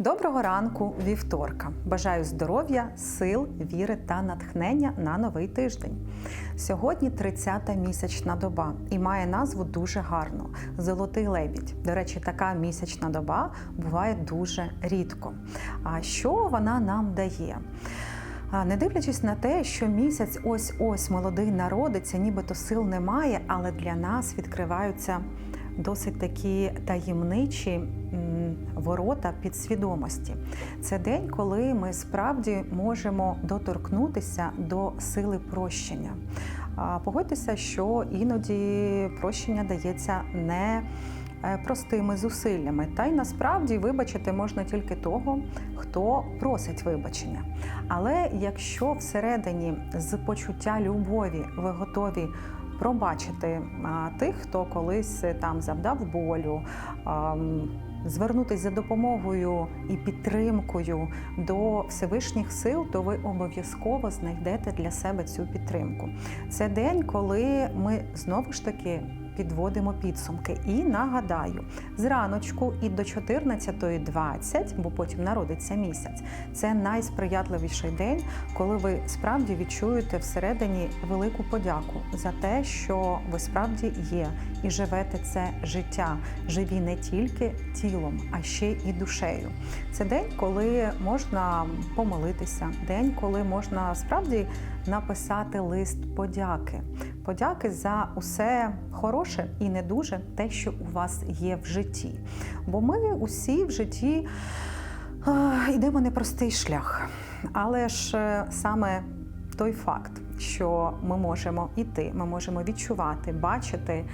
Доброго ранку, вівторка. Бажаю здоров'я, сил, віри та натхнення на новий тиждень. Сьогодні 30-та місячна доба і має назву дуже гарну Золотий лебідь. До речі, така місячна доба буває дуже рідко. А що вона нам дає? Не дивлячись на те, що місяць ось ось молодий народиться, нібито сил немає, але для нас відкриваються досить такі таємничі ворота підсвідомості. Це день, коли ми справді можемо доторкнутися до сили прощення. Погодьтеся, що іноді прощення дається не е, простими зусиллями, та й насправді вибачити можна тільки того, хто просить вибачення. Але якщо всередині з почуття любові ви готові пробачити тих, хто колись е, там завдав болю. Звернутися за допомогою і підтримкою до Всевишніх сил, то ви обов'язково знайдете для себе цю підтримку. Це день, коли ми знову ж таки підводимо підсумки. І нагадаю, зраночку і до 14.20, бо потім народиться місяць, це найсприятливіший день, коли ви справді відчуєте всередині велику подяку за те, що ви справді є і живете це життя, живі не тільки тілом, а ще і душею. Це день, коли можна помолитися, день, коли можна справді написати лист подяки. Подяки за усе хороше і не дуже те, що у вас є в житті. Бо ми усі в житті йдемо непростий шлях. Але ж е, саме той факт, що ми можемо іти, ми можемо відчувати, бачити.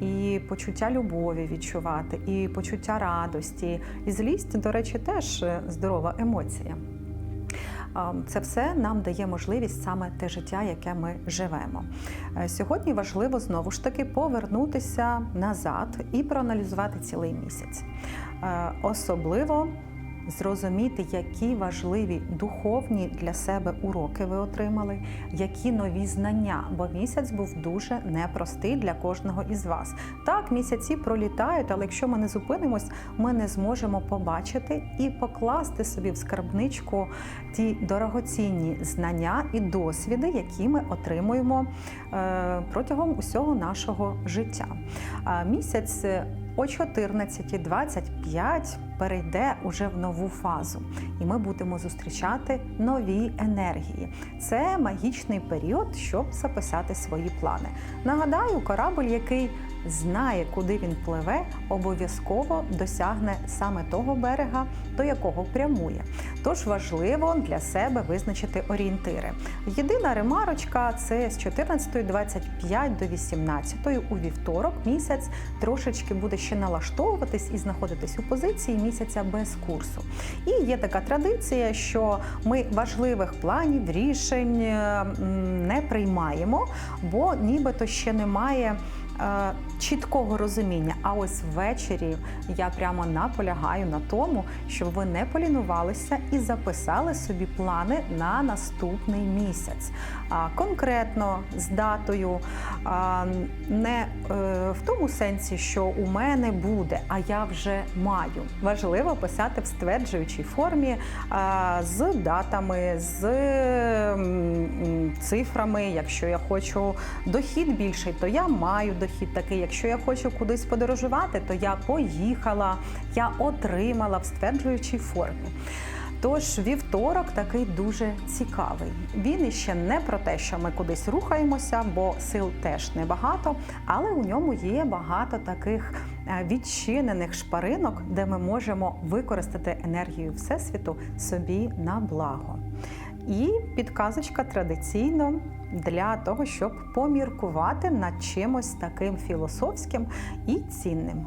і почуття любові відчувати, і почуття радості, і злість, до речі, теж е, здорова емоція. Це все нам дає можливість саме те життя, яке ми живемо. Е, Сьогодні важливо знову ж таки повернутися назад і проаналізувати цілий місяць. Е, Особливо зрозуміти, які важливі духовні для себе уроки ви отримали, які нові знання, бо місяць був дуже непростий для кожного із вас. Так, місяці пролітають, але якщо ми не зупинимось, ми не зможемо побачити і покласти собі в скарбничку ті дорогоцінні знання і досвіди, які ми отримуємо е, протягом усього нашого життя. Місяць о 14.25 перейде уже в нову фазу, і ми будемо зустрічати нові енергії. Це магічний період, щоб записати свої плани. Нагадаю, корабль, який знає, куди він пливе, обов'язково досягне саме того берега, до якого прямує. Тож важливо для себе визначити орієнтири. Єдина ремарочка це з 14.25 до 18 у вівторок місяць трошечки буде ще налаштовуватись і знаходитись у позиції місяця без курсу. І є така традиція, що ми важливих планів, рішень не приймаємо, бо нібито ще немає. Е, Чіткого розуміння, а ось ввечері я прямо наполягаю на тому, щоб ви не полінувалися і записали собі плани на наступний місяць. Конкретно з датою, не е, в тому сенсі, що у мене буде, а я вже маю. Важливо писати в стверджуючій формі з датами, з цифрами. Якщо я хочу дохід більший, то я маю дохід такий. Якщо я хочу кудись подорожувати, то я поїхала, я отримала в стверджуючій формі. Тож вівторок такий дуже цікавий. Він іще не про те, що ми кудись рухаємося, бо сил теж небагато, але у ньому є багато таких е, відчинених шпаринок, де ми можемо використати енергію Всесвіту собі на благо. І підказочка традиційно для того, щоб поміркувати над чимось таким філософським і цінним.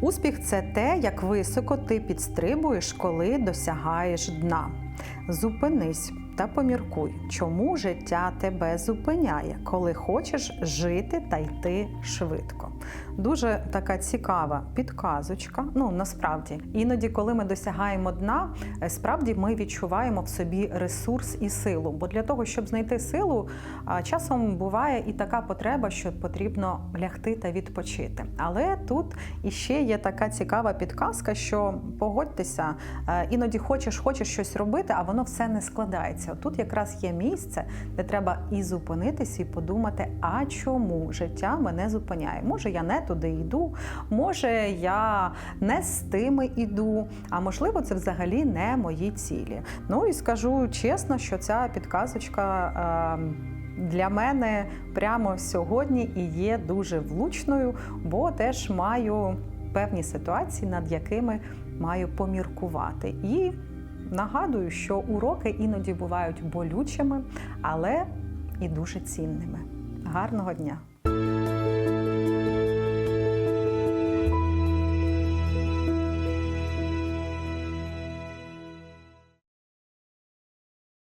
Успіх це те, як високо ти підстрибуєш, коли досягаєш дна. Зупинись, та поміркуй, чому життя тебе зупиняє, коли хочеш жити та йти швидко. Дуже така цікава підказочка. Ну насправді, іноді, коли ми досягаємо дна, е, справді ми відчуваємо в собі ресурс і силу. Бо для того, щоб знайти силу, часом буває і така потреба, що потрібно лягти та відпочити. Але тут іще є така цікава підказка, що погодьтеся, е, іноді хочеш, хочеш щось робити, а воно все не складається. Тут якраз є місце, де треба і зупинитись, і подумати, а чому життя мене зупиняє? Може, я не туди йду, може, я не з тими йду, а можливо, це взагалі не мої цілі. Ну і скажу чесно, що ця підказочка. е, для мене прямо сьогодні і є дуже влучною, бо теж маю певні ситуації, над якими маю поміркувати. І нагадую, що уроки іноді бувають болючими, але і дуже цінними. Гарного дня!